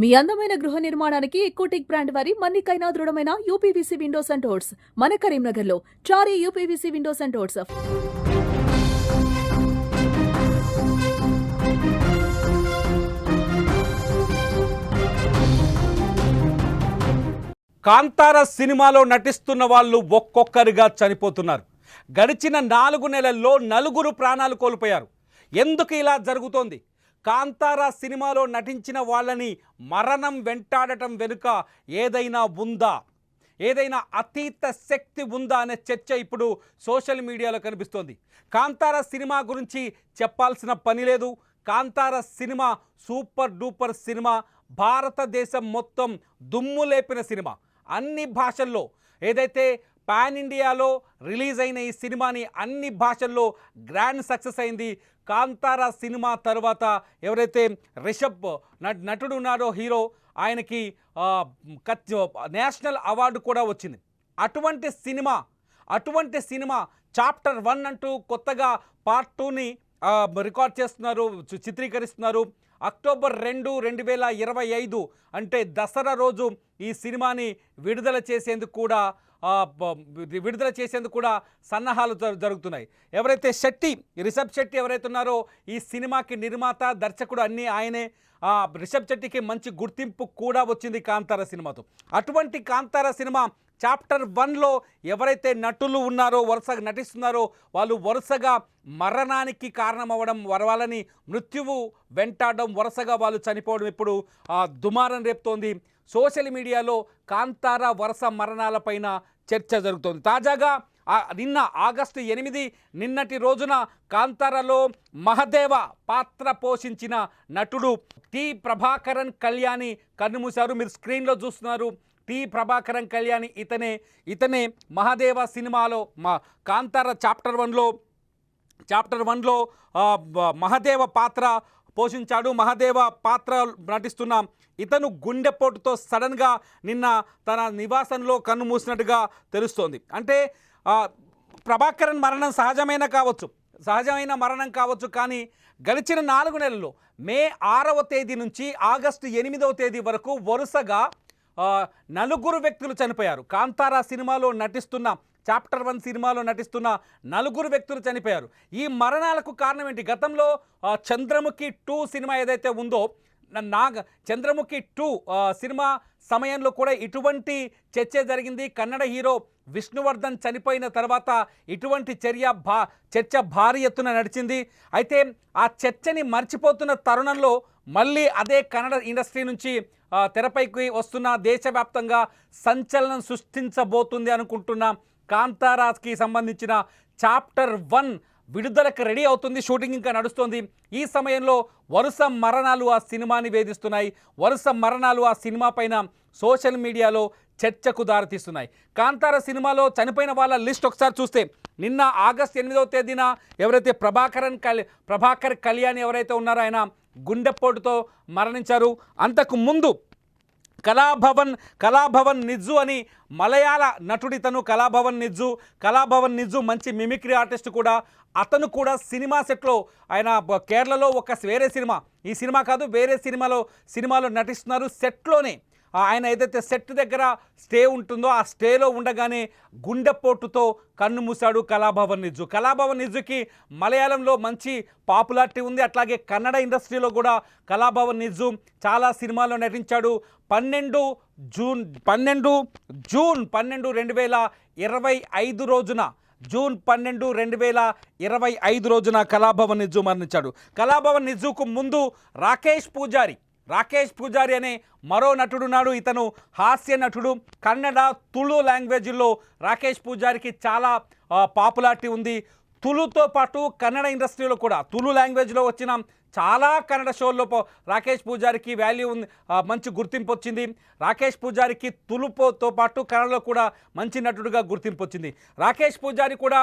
మీ అందమైన గృహ నిర్మాణానికి ఎకోటెక్ బ్రాండ్ వారి మన్నికైనా దృఢమైన యూపీవీసీ విండోస్ అండ్ డోర్స్ మన కరీంనగర్లో Chari UPVC windows and doors. Kantara సినిమాలో నటిస్తున్న వాళ్ళు ఒక్కొక్కరిగా చనిపోతున్నారు. గడిచిన నాలుగు నెలల్లో నలుగురు ప్రాణాలు కోల్పోయారు. ఎందుకు ఇలా జరుగుతోంది? కాంతార సినిమాలో నటించిన వాళ్ళని మరణం వెంటాడటం వెనుక ఏదైనా ఉందా? ఏదైనా అతీత శక్తి ఉందా అనే చర్చ ఇప్పుడు సోషల్ మీడియాలో కనిపిస్తోంది. కాంతార సినిమా గురించి చెప్పాల్సిన పని లేదు. Kantara cinema super duper cinema. Bharatadesam మొత్తం దుమ్ము లేపిన సినిమా. అన్ని భాషల్లో ఏదైతే పాన్ ఇండియాలో రిలీజ్ అయిన ఈ సినిమాని అన్ని భాషల్లో గ్రాండ్ సక్సెస్ అయింది. కాంతార సినిమా తర్వాత ఎవరైతే రిషబ్ నట్- నటుడు ఉన్నాడో హీరో ఆయనకి నేషనల్ అవార్డు కూడా వచ్చింది. అటువంటి సినిమా అటువంటి సినిమా చాప్టర్ వన్ అంటూ కొత్తగా పార్ట్ టూని రికార్డ్ చేస్తున్నారు చిత్రీకరిస్తున్నారు. అక్టోబర్ రెండు రెండు వేల ఇరవై ఐదు అంటే దసరా రోజు ఈ సినిమాని విడుదల చేసేందుకు కూడా విడుదల చేసేందుకు కూడా సన్నాహాలు జరుగుతున్నాయి. ఎవరైతే శెట్టి రిషబ్ శెట్టి ఎవరైతే ఉన్నారో ఈ సినిమాకి నిర్మాత దర్శకుడు అన్నీ ఆయనే. రిషబ్ శెట్టికి మంచి గుర్తింపు కూడా వచ్చింది కాంతార సినిమాతో. అటువంటి కాంతార సినిమా చాప్టర్ వన్లో ఎవరైతే నటులు ఉన్నారో వరుసగా నటిస్తున్నారో వాళ్ళు వరుసగా మరణానికి కారణమవ్వడం వరవాలని మృత్యువు వెంటాడడం వరుసగా వాళ్ళు చనిపోవడం ఇప్పుడు ఆ, దుమారం రేపుతోంది. సోషల్ మీడియాలో కాంతార వరుస మరణాలపైన చర్చ జరుగుతోంది. తాజాగా నిన్న ఆగస్టు ఎనిమిది నిన్నటి రోజున కాంతారలో మహదేవ పాత్ర పోషించిన నటుడు టి. ప్రభాకరన్ కళ్యాణి కన్నుమూశారు. మీరు స్క్రీన్లో చూస్తున్నారు. టి ప్రభాకరన్ కళ్యాణి ఇతనే ఇతనే మహాదేవ సినిమాలో మా కాంతార చాప్టర్ వన్లో చాప్టర్ వన్లో మహాదేవ మహదేవ పాత్ర పోషించాడు. మహదేవ పాత్ర నటిస్తున్న ఇతను గుండెపోటుతో సడన్గా నిన్న తన నివాసంలో కన్ను మూసినట్టుగా తెలుస్తోంది. అంటే ప్రభాకరన్ మరణం సహజమైన కావచ్చు సహజమైన మరణం కావచ్చు కానీ గడిచిన నాలుగు నెలల్లో మే ఆరవ తేదీ నుంచి ఆగస్టు ఎనిమిదవ తేదీ వరకు వరుసగా నలుగురు వ్యక్తులు చనిపోయారు. కాంతారా సినిమాలో నటిస్తున్న చాప్టర్ వన్ సినిమాలో నటిస్తున్న నలుగురు వ్యక్తులు చనిపోయారు. ఈ మరణాలకు కారణం ఏంటి? గతంలో చంద్రముఖి టూ సినిమా ఏదైతే ఉందో నాగ చంద్రముఖి టూ సినిమా సమయంలో కూడా ఇటువంటి చర్చ జరిగింది. కన్నడ హీరో విష్ణువర్ధన్ చనిపోయిన తర్వాత ఇటువంటి చర్య భా చర్చ భారీ ఎత్తున నడిచింది. అయితే ఆ చర్చని మర్చిపోతున్న తరుణంలో మళ్ళీ అదే కన్నడ ఇండస్ట్రీ నుంచి తెరపైకి వస్తున్న దేశవ్యాప్తంగా సంచలనం సృష్టించబోతుంది అనుకుంటున్న కాంతారాకి సంబంధించిన చాప్టర్ వన్ విడుదలకు రెడీ అవుతుంది షూటింగ్ ఇంకా నడుస్తోంది. ఈ సమయంలో వరుస మరణాలు ఆ సినిమాని వేధిస్తున్నాయి వరుస మరణాలు ఆ సినిమా పైన సోషల్ మీడియాలో చర్చకు దారితీస్తున్నాయి. కాంతార సినిమాలో చనిపోయిన వాళ్ళ లిస్ట్ ఒకసారి చూస్తే నిన్న ఆగస్ట్ ఎనిమిదవ తేదీన ఎవరైతే ప్రభాకరన్ కల్ ప్రభాకర్ కళ్యాణ్ ఎవరైతే ఉన్నారో ఆయన గుండెపోటుతో మరణించారు. అంతకు ముందు కళాభవన్ కళాభవన్ నిజ్జు అని మలయాళ నటుడితను కళాభవన్ నిజ్జు. కళాభవన్ నిజ్జు మంచి మిమిక్రీ ఆర్టిస్ట్ కూడా. అతను కూడా సినిమా సెట్లో ఆయన కేరళలో ఒక వేరే సినిమా. ఈ సినిమా కాదు వేరే సినిమాలో సినిమాలో నటిస్తున్నారు. సెట్లోనే ఆయన ఏదైతే సెట్ దగ్గర స్టే ఉంటుందో ఆ స్టేలో ఉండగానే గుండెపోటుతో కన్ను మూశాడు కళాభవన్ నిజు కళాభవన్ నిజుకి మలయాళంలో మంచి పాపులారిటీ ఉంది. అట్లాగే కన్నడ ఇండస్ట్రీలో కూడా కళాభవన్ నిజు చాలా సినిమాల్లో నటించాడు. పన్నెండు జూన్ పన్నెండు జూన్ పన్నెండు రెండు వేల ఇరవై ఐదు రోజున జూన్ పన్నెండు రెండు వేల ఇరవై ఐదు రోజున కళాభవన్ నిజు మరణించాడు. కళాభవన్ నిజుకు ముందు రాకేష్ పూజారి రాకేష్ పూజారి అనే మరో నటుడున్నాడు. ఇతను హాస్య నటుడు. కన్నడ తుళు లాంగ్వేజ్లో రాకేష్ పూజారికి చాలా పాపులారిటీ ఉంది. తులుతో పాటు కన్నడ ఇండస్ట్రీలో కూడా తులు లాంగ్వేజ్లో వచ్చిన చాలా కన్నడ షోల్లో రాకేష్ పూజారికి వాల్యూ ఉంది మంచి గుర్తింపు వచ్చింది. రాకేష్ పూజారికి తులుపుతో పాటు కన్నడలో కూడా మంచి నటుడుగా గుర్తింపు వచ్చింది. రాకేష్ పూజారి కూడా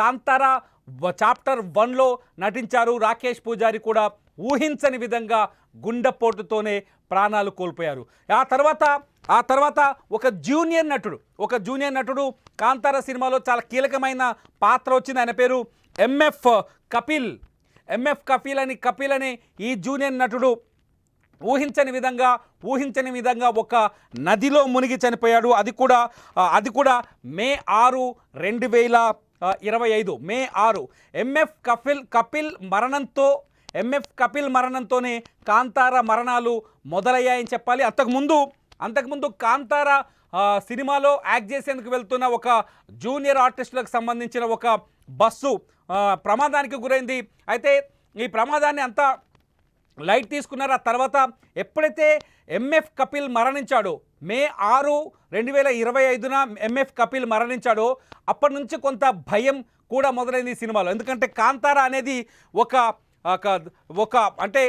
కాంతార కాంతారా చాప్టర్ వన్లో నటించారు. రాకేష్ పూజారి కూడా ఊహించని విధంగా గుండెపోటుతోనే ప్రాణాలు కోల్పోయారు. ఆ తర్వాత ఆ తర్వాత ఒక జూనియర్ నటుడు ఒక జూనియర్ నటుడు కాంతార సినిమాలో చాలా కీలకమైన పాత్ర వచ్చింది. ఆయన పేరు ఎంఎఫ్ కపిల్. ఎంఎఫ్ కపిల్ అని కపిల్ అని ఈ జూనియర్ నటుడు ఊహించని విధంగా ఊహించని విధంగా ఒక నదిలో మునిగి చనిపోయాడు. అది కూడా అది కూడా మే ఆరు రెండు వేల ఇరవై ఐదు. మే ఆరు. ఎంఎఫ్ కపిల్ కపిల్ మరణంతో ఎంఎఫ్ కపిల్ మరణంతోనే కాంతార మరణాలు మొదలయ్యాయని చెప్పాలి. అంతకుముందు అంతకుముందు కాంతార సినిమాలో యాక్ట్ చేసేందుకు వెళ్తున్న ఒక జూనియర్ ఆర్టిస్టులకు సంబంధించిన ఒక బస్సు ప్రమాదానికి గురైంది. అయితే ఈ ప్రమాదాన్ని అంతా లైట్ తీసుకున్నారు. ఆ తర్వాత ఎప్పుడైతే ఎంఎఫ్ కపిల్ మరణించాడో మే ఆరు రెండు వేల ఇరవై ఐదున ఎంఎఫ్ కపిల్ మరణించాడో అప్పటి నుంచి కొంత భయం కూడా మొదలైంది ఈ సినిమాలో. ఎందుకంటే కాంతార అనేది ఒక ఒక ఒక అంటే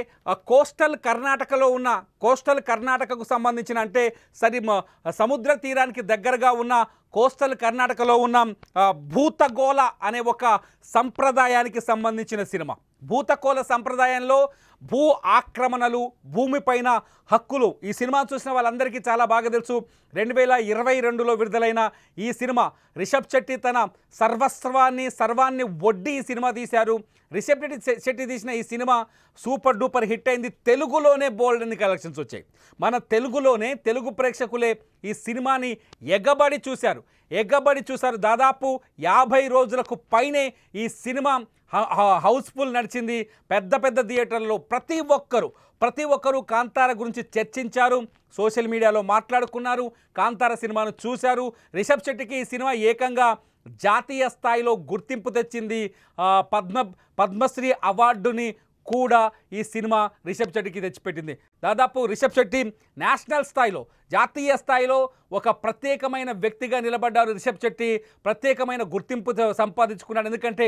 కోస్టల్ కర్ణాటకలో ఉన్న కోస్టల్ కర్ణాటకకు సంబంధించిన అంటే సరి మ- సముద్ర తీరానికి దగ్గరగా ఉన్న కోస్టల్ కర్ణాటకలో ఉన్న. భూతగోళ అనే ఒక సంప్రదాయానికి సంబంధించిన సినిమా. భూతకోల సంప్రదాయంలో భూ ఆక్రమణలు భూమిపైన హక్కులు. ఈ సినిమా చూసిన వాళ్ళందరికీ చాలా బాగా తెలుసు. రెండు వేల ఇరవై రెండులో విడుదలైన ఈ సినిమా. రిషబ్ శెట్టి తన సర్వస్వాన్ని సర్వాన్ని వడ్డీ ఈ సినిమా తీశారు. రిషబ్ శెట్టి శెట్టి తీసిన ఈ సినిమా సూపర్ డూపర్ హిట్ అయింది. తెలుగులోనే బోల్డ్ అన్ని కలెక్షన్స్ వచ్చాయి. మన తెలుగులోనే తెలుగు ప్రేక్షకులే ఈ సినిమాని ఎగబడి చూశారు. ఎగ్గబడి చూశారు. దాదాపు యాభై రోజులకు పైనే ఈ సినిమా హ- హౌస్ఫుల్ నడిచింది. పెద్ద పెద్ద థియేటర్లో ప్రతి ఒక్కరు ప్రతి ఒక్కరూ కాంతార గురించి చర్చించారు. సోషల్ మీడియాలో మాట్లాడుకున్నారు. కాంతార సినిమాను చూశారు. రిషబ్ శెట్టికి ఈ సినిమా ఏకంగా జాతీయ స్థాయిలో గుర్తింపు తెచ్చింది. పద్మ పద్మశ్రీ అవార్డుని కూడా ఈ సినిమా రిషబ్ శెట్టికి తెచ్చిపెట్టింది. దాదాపు రిషబ్ శెట్టి నేషనల్ స్థాయిలో జాతీయ స్థాయిలో ఒక ప్రత్యేకమైన వ్యక్తిగా నిలబడ్డారు రిషబ్ శెట్టి. ప్రత్యేకమైన గుర్తింపు సంపాదించుకున్నాడు. ఎందుకంటే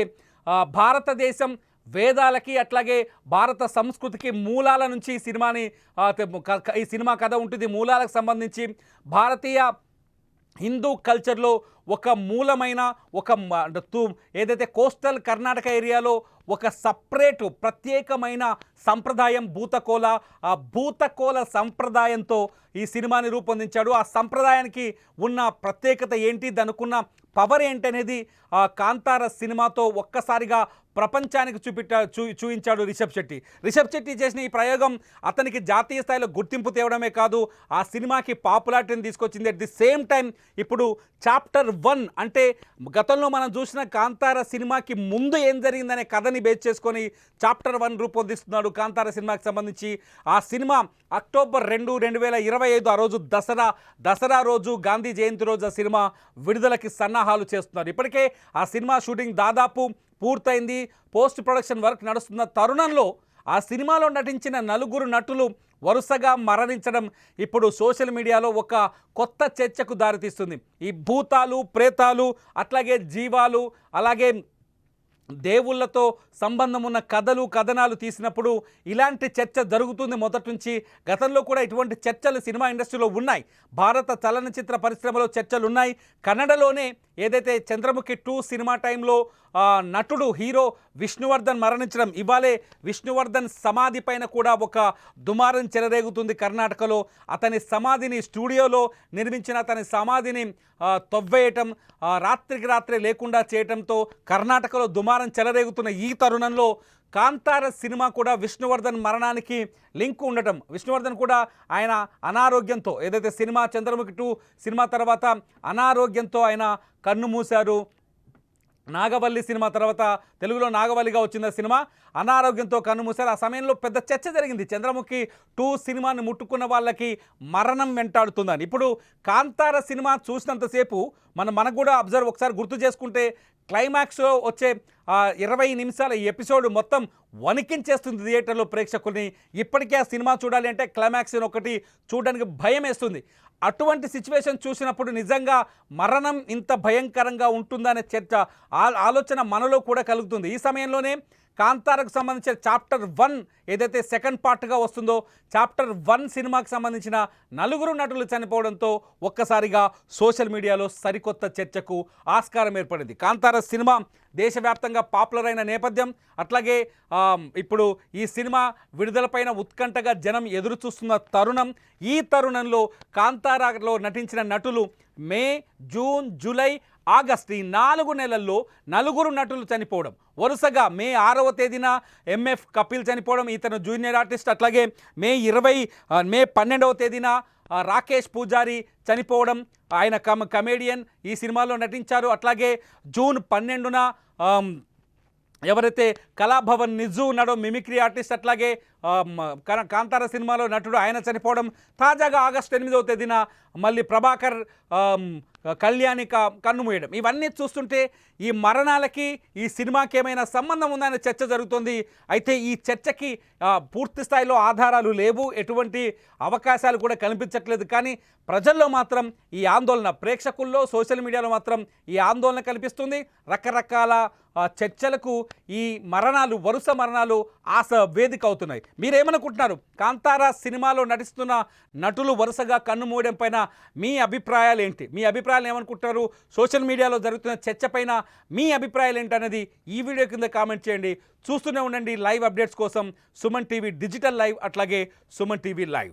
భారతదేశం వేదాలకి అట్లాగే భారత సంస్కృతికి మూలాల నుంచి ఈ సినిమాని ఈ సినిమా కథ ఉంటుంది. మూలాలకు సంబంధించి భారతీయ హిందూ కల్చర్లో ఒక మూలమైన ఒక ఏదైతే కోస్టల్ కర్ణాటక ఏరియాలో ఒక సపరేట్ ప్రత్యేకమైన సంప్రదాయం భూతకోల ఆ భూతకోల సంప్రదాయంతో ఈ సినిమాని రూపొందించాడు. ఆ సంప్రదాయానికి ఉన్న ప్రత్యేకత ఏంటి? దానికున్న పవర్ ఏంటనేది ఆ కాంతార సినిమాతో ఒక్కసారిగా ప్రపంచానికి చూపిట్టా చూ చూపించాడు రిషబ్ శెట్టి. రిషబ్ శెట్టి చేసిన ఈ ప్రయోగం అతనికి జాతీయ స్థాయిలో గుర్తింపు తేవడమే కాదు ఆ సినిమాకి పాపులారిటీని తీసుకొచ్చింది అట్ ది సేమ్ టైం ఇప్పుడు చాప్టర్ వన్ అంటే గతంలో మనం చూసిన కాంతార సినిమాకి ముందు ఏం జరిగిందనే కథని బేస్ చేసుకొని చాప్టర్ వన్ రూపొందిస్తున్నాడు కాంతార సినిమాకి సంబంధించి. ఆ సినిమా అక్టోబర్ రెండు రెండు వేల ఇరవై ఐదు ఆ రోజు దసరా దసరా రోజు గాంధీ జయంతి రోజు ఆ సినిమా విడుదలకి సన్నాహాలు చేస్తున్నారు. ఇప్పటికే ఆ సినిమా షూటింగ్ దాదాపు పూర్తయింది. పోస్ట్ ప్రొడక్షన్ వర్క్ నడుస్తున్న తరుణంలో ఆ సినిమాలో నటించిన నలుగురు నటులు వరుసగా మరణించడం ఇప్పుడు సోషల్ మీడియాలో ఒక కొత్త చర్చకు దారితీస్తుంది. ఈ భూతాలు ప్రేతాలు అట్లాగే జీవాలు అలాగే దేవుళ్ళతో సంబంధం ఉన్న కథలు కథనాలు తీసినప్పుడు ఇలాంటి చర్చ జరుగుతుంది మొదటి నుంచి. గతంలో కూడా ఇటువంటి చర్చలు సినిమా ఇండస్ట్రీలో ఉన్నాయి. భారత చలనచిత్ర పరిశ్రమలో చర్చలు ఉన్నాయి కన్నడలోనే ఏదైతే చంద్రముఖి టూ సినిమా టైంలో నటుడు హీరో విష్ణువర్ధన్ మరణించడం ఇవాళే విష్ణువర్ధన్ సమాధి పైన కూడా ఒక దుమారం చెలరేగుతుంది కర్ణాటకలో. అతని సమాధిని స్టూడియోలో నిర్మించిన అతని సమాధిని తొవ్వేయటం తవ్వేయటం రాత్రికి రాత్రే లేకుండా చేయటంతో కర్ణాటకలో దుమారం చెలరేగుతున్న ఈ తరుణంలో కాంతార సినిమా కూడా విష్ణువర్ధన్ మరణానికి లింక్ ఉండటం. విష్ణువర్ధన్ కూడా ఆయన అనారోగ్యంతో ఏదైతే సినిమా చంద్రముఖి టూ సినిమా తర్వాత అనారోగ్యంతో ఆయన కన్ను మూశారు. నాగవల్లి సినిమా తర్వాత తెలుగులో నాగవల్లిగా వచ్చిన సినిమా అనారోగ్యంతో కన్నుమూశారు ఆ సమయంలో పెద్ద చర్చ జరిగింది. చంద్రముఖి టూ సినిమాని ముట్టుకున్న వాళ్ళకి మరణం వెంటాడుతుందని. ఇప్పుడు కాంతార సినిమా చూసినంతసేపు మనం మనకు కూడా అబ్జర్వ్ ఒకసారి గుర్తు చేసుకుంటే క్లైమాక్స్లో వచ్చే ఇరవై నిమిషాల ఈ ఎపిసోడ్ మొత్తం వణికించేస్తుంది థియేటర్లో ప్రేక్షకుల్ని. ఇప్పటికే ఆ సినిమా చూడాలి అంటే క్లైమాక్స్ ఒకటి చూడడానికి భయం వేస్తుంది. అటువంటి సిచ్యువేషన్ చూసినప్పుడు నిజంగా మరణం ఇంత భయంకరంగా ఉంటుందనే చర్చ ఆ- ఆలోచన మనలో కూడా కలుగుతుంది. ఈ సమయంలోనే కాంతారకు సంబంధించిన చాప్టర్ వన్ ఏదైతే సెకండ్ పార్ట్గా వస్తుందో చాప్టర్ వన్ సినిమాకి సంబంధించిన నలుగురు నటులు చనిపోవడంతో ఒక్కసారిగా సోషల్ మీడియాలో సరికొత్త చర్చకు ఆస్కారం ఏర్పడింది. కాంతార సినిమా దేశవ్యాప్తంగా పాపులర్ అయిన నేపథ్యం అట్లాగే ఇప్పుడు ఈ సినిమా విడుదలపైన ఉత్కంఠగా జనం ఎదురు చూస్తున్న తరుణం ఈ తరుణంలో కాంతారాలో నటించిన నటులు మే జూన్ జూలై ఆగస్టు ఈ నాలుగు నెలల్లో నలుగురు నటులు చనిపోవడం. వరుసగా మే ఆరవ తేదీన ఎంఎఫ్ కపిల్ చనిపోవడం ఇతను జూనియర్ ఆర్టిస్ట్ అట్లాగే మే ఇరవై మే పన్నెండవ తేదీన రాకేష్ పూజారి చనిపోవడం. ఆయన కమ కమేడియన్ ఈ సినిమాలో నటించారు. అట్లాగే జూన్ పన్నెండున ఎవరైతే కళాభవన్ నిజు ఉన్నాడో మిమిక్రీ ఆర్టిస్ట్ అట్లాగే కాంతార సినిమాలో నటుడు ఆయన చనిపోవడం తాజాగా ఆగస్టు ఎనిమిదవ తేదీన మళ్ళీ ప్రభాకర్ కళ్యాణిక కళ్యాణి కన్నుమూయడం ఇవన్నీ చూస్తుంటే ఈ మరణాలకి ఈ సినిమాకి ఏమైనా సంబంధం ఉందనే చర్చ జరుగుతుంది. అయితే ఈ చర్చకి పూర్తి స్థాయిలో ఆధారాలు లేవు. ఎటువంటి అవకాశాలు కూడా కనిపించట్లేదు. కానీ ప్రజల్లో మాత్రం ఈ ఆందోళన ప్రేక్షకుల్లో సోషల్ మీడియాలో మాత్రం ఈ ఆందోళన కనిపిస్తుంది. రకరకాల చర్చలకు ఈ మరణాలు వరుస మరణాలు ఆశ వేదిక అవుతున్నాయి. మీరేమనుకుంటున్నారు? కాంతారా సినిమాలో నటిస్తున్న నటులు వరుసగా కన్నుమూయడం పైన మీ అభిప్రాయాలు ఏంటి? మీ అభిప్రాయాలు ఏమనుకుంటున్నారు? సోషల్ మీడియాలో జరుగుతున్న చర్చ పైన మీ అభిప్రాయాలు ఏంటి అనేది ఈ వీడియో కింద కామెంట్ చేయండి. చూస్తూనే ఉండండి లైవ్ అప్డేట్స్ కోసం సుమన్ టీవీ డిజిటల్ లైవ్ అట్లాగే సుమన్ టీవీ లైవ్.